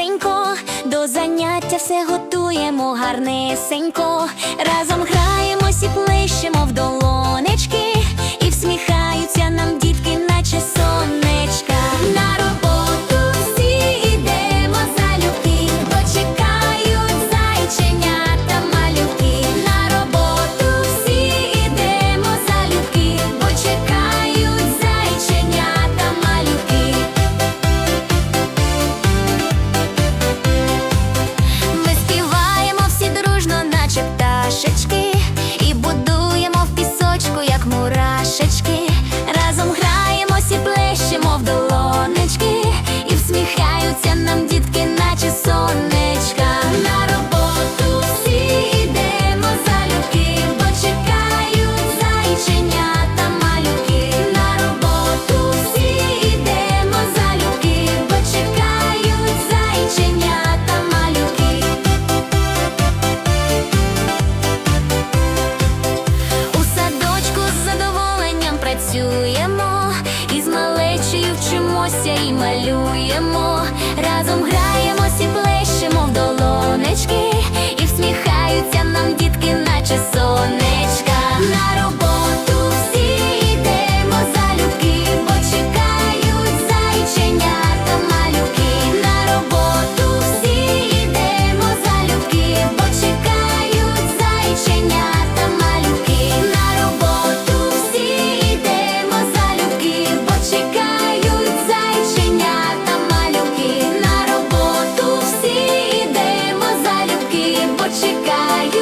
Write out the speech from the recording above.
Гарнесенько, до заняття все готуємо гарнесенько, разом граємось і плещемо в долоні сміємося і малюємо разом. чекає.